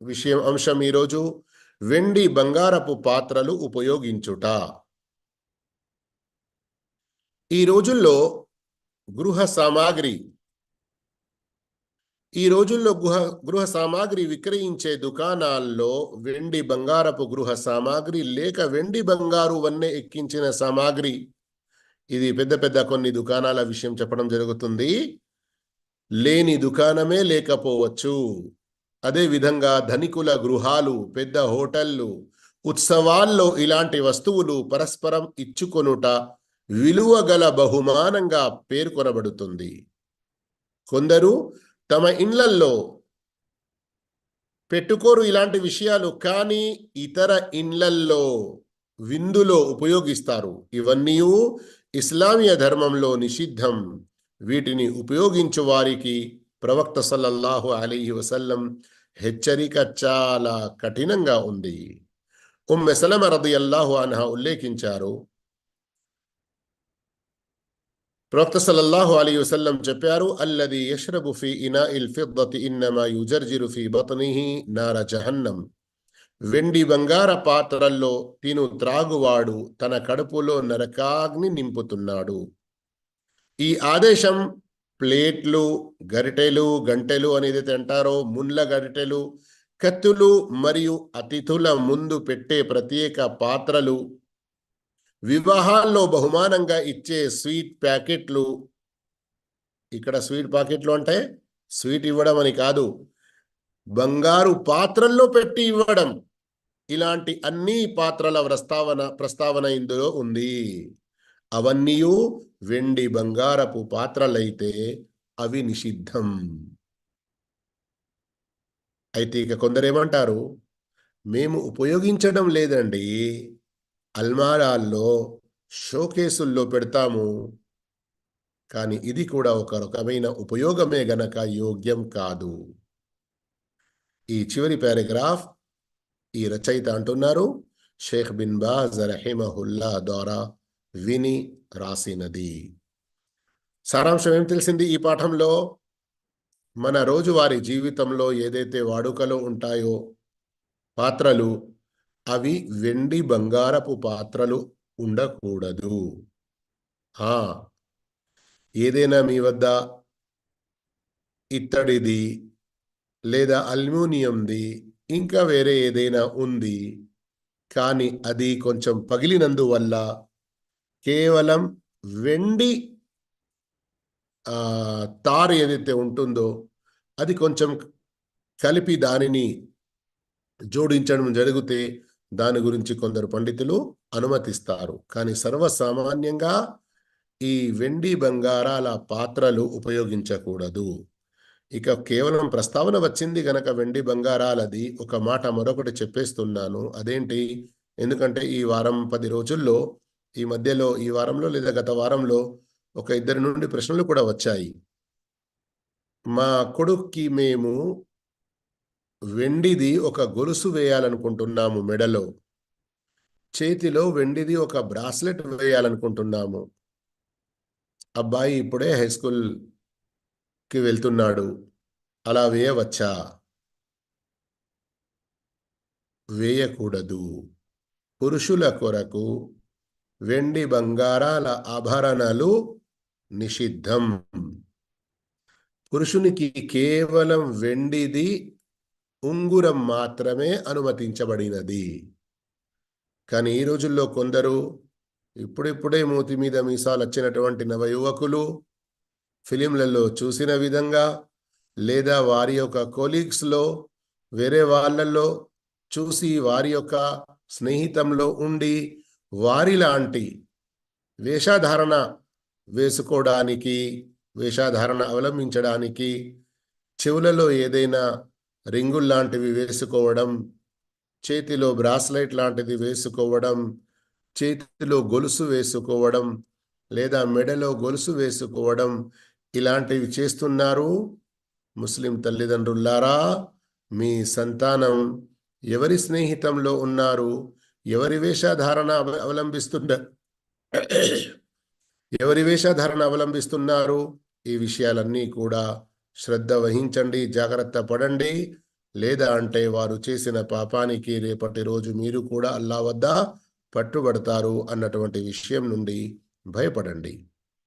విషయం అంశం ఈరోజు వెండి బంగారపు పాత్రలు ఉపయోగించుట. ఈ రోజుల్లో గృహ సామాగ్రి ఈ రోజుల్లో గృహ గృహ సామాగ్రి విక్రయించే దుకాణాల్లో వెండి బంగారపు గృహ సామాగ్రి లేక వెండి బంగారు వన్నె ఎక్కించిన సామాగ్రి. ఇది పెద్ద పెద్ద కొన్ని దుకాణాల విషయం చెప్పడం జరుగుతుంది. లేని దుకాణమే లేకపోవచ్చు. అదేవిధంగా ధనికుల గృహాలు పెద్ద హోటళ్ళు ఉత్సవాల్లో ఇలాంటి వస్తువులు పరస్పరం ఇచ్చుకొనుట విలువ గల బహుమానంగా పేర్కొనబడుతుంది. కొందరు తమ ఇండ్లల్లో పెట్టుకోరు ఇలాంటి విషయాలు కానీ ఇతర ఇండ్లల్లో విందులో ఉపయోగిస్తారు. ఇవన్నీ ఇస్లామీయ ధర్మంలో నిషిద్ధం. వీటిని ఉపయోగించు వారికి ప్రవక్త సల్లల్లాహు అలీహి వసల్లం హెచ్చరిక చాలా కఠినంగా ఉంది. ఉమ్మె సలమ రదియల్లాహు అన్హా ఉల్లేఖించారు. ప్రవక్త సల్లల్లాహు అలీ వసల్లం చెప్పారు అల్లది యష్రబు ఫీ ఇనా ఇల్ ఫిద్దతి ఇన్నమా యుజర్జిరు ఫీ బతనిహి నార జహన్నం. వెండి బంగార పాత్రల్లో తిను త్రాగువాడు తన కడుపులో నరకాగ్ని నింపుతున్నాడు. ఈ ఆదేశం ప్లేట్లు గరిటెలు గంటెలు అనేది అంటారో ముండ్ల గరిటెలు కత్తులు మరియు అతిథుల ముందు పెట్టే ప్రత్యేక పాత్రలు వివాహాల్లో బహుమానంగా ఇచ్చే స్వీట్ ప్యాకెట్లు. ఇక్కడ స్వీట్ ప్యాకెట్లు అంటే స్వీట్ ఇవ్వడం అని కాదు బంగారు పాత్రల్లో పెట్టి ఇవ్వడం. ఇలాంటి అన్ని పాత్రల ప్రస్తావన ప్రస్తావన ఇందులో ఉంది. అవన్నీ వెండి బంగారపు పాత్రలైతే అవి నిషిద్ధం. అయితే ఇక కొందరేమంటారు? మేము ఉపయోగించడం లేదండి. అల్మారాల్లో షోకేసుల్లో పెడతాము. కానీ ఇది కూడా ఒక రకమైన ఉపయోగమే గనక యోగ్యం కాదు. ఈ చివరి పారాగ్రాఫ్ ఈ రచయిత అంటున్నారు. షేఖ్ బిన్ బాజ్ రహిమహుల్లా ద్వారా విని రాసినది. సారాంశం ఏం తెలిసింది? ఈ పాఠంలో మన రోజువారి జీవితంలో ఏదైతే వాడుకలో ఉంటాయో పాత్రలు అవి వెండి బంగారపు పాత్రలు ఉండకూడదు. ఆ ఏదైనా మీ వద్ద ఇత్తడిది లేదా అల్యూమినియంది ఇంకా వేరే ఏదైనా ఉంది కానీ అది కొంచెం పగిలినందువల్ల కేవలం వెండి తారు ఏదైతే ఉంటుందో అది కొంచెం కలిపి దానిని జోడించడం జరిగితే దాని గురించి కొందరు పండితులు అనుమతిస్తారు. కానీ సర్వసామాన్యంగా ఈ వెండి బంగారాల పాత్రలు ఉపయోగించకూడదు. ఇక కేవలం ప్రస్తావన వచ్చింది గనక వెండి బంగారాలది ఒక మాట మరొకటి చెప్పేస్తున్నాను. అదేంటి? ఎందుకంటే ఈ వారం పది రోజుల్లో ఈ మధ్యలో ఈ వారంలో లేదా గత వారంలో ఒక ఇద్దరి నుండి ప్రశ్నలు కూడా వచ్చాయి. మా కొడుక్కి మేము వెండిది ఒక గొలుసు వేయాలనుకుంటున్నాము మెడలో. చేతిలో వెండిది ఒక బ్రాస్లెట్ వేయాలనుకుంటున్నాము. అబ్బాయి ఇప్పుడే హై స్కూల్కి వెళ్తున్నాడు. అలా వేయవచ్చా? వేయకూడదు. పురుషుల కొరకు వెండి బంగారాల ఆభరణాలు నిషిద్ధం. పురుషునికి కేవలం వెండిది ఉంగురం మాత్రమే అనుమతించబడినది. కానీ ఈ రోజుల్లో కొందరు ఇప్పుడిప్పుడే మూతి మీద మీసాలు వచ్చినటువంటి నవ యువకులు ఫిలింలలో చూసిన విధంగా లేదా వారి యొక్క కోలీగ్స్లో వేరే వాళ్ళల్లో చూసి వారి యొక్క స్నేహితంలో ఉండి వారిలాంటి వేషధారణ వేసుకోవడానికి వేషధారణ అవలంబించడానికి చెవులలో ఏదైనా రింగుల్ లాంటివి వేసుకోవడం చేతిలో బ్రాస్లైట్ లాంటిది వేసుకోవడం చేతిలో గొలుసు వేసుకోవడం లేదా మెడలో గొలుసు వేసుకోవడం ఇలాంటివి చేస్తున్నారు. ముస్లిం తల్లిదండ్రులారా మీ సంతానం ఎవరి స్నేహితంలో ఉన్నారు? ఎవరి వేషధారణ అవలంబిస్తున్న ఎవరి వేషధారణ అవలంబిస్తున్నారు? ఈ విషయాలన్నీ కూడా శ్రద్ధ వహించండి జాగ్రత్త పడండి. లేదా అంటే వారు చేసిన పాపానికి రేపటి రోజు మీరు కూడా అల్లా వద్ద పట్టుబడతారు అన్నటువంటి విషయం నుండి భయపడండి.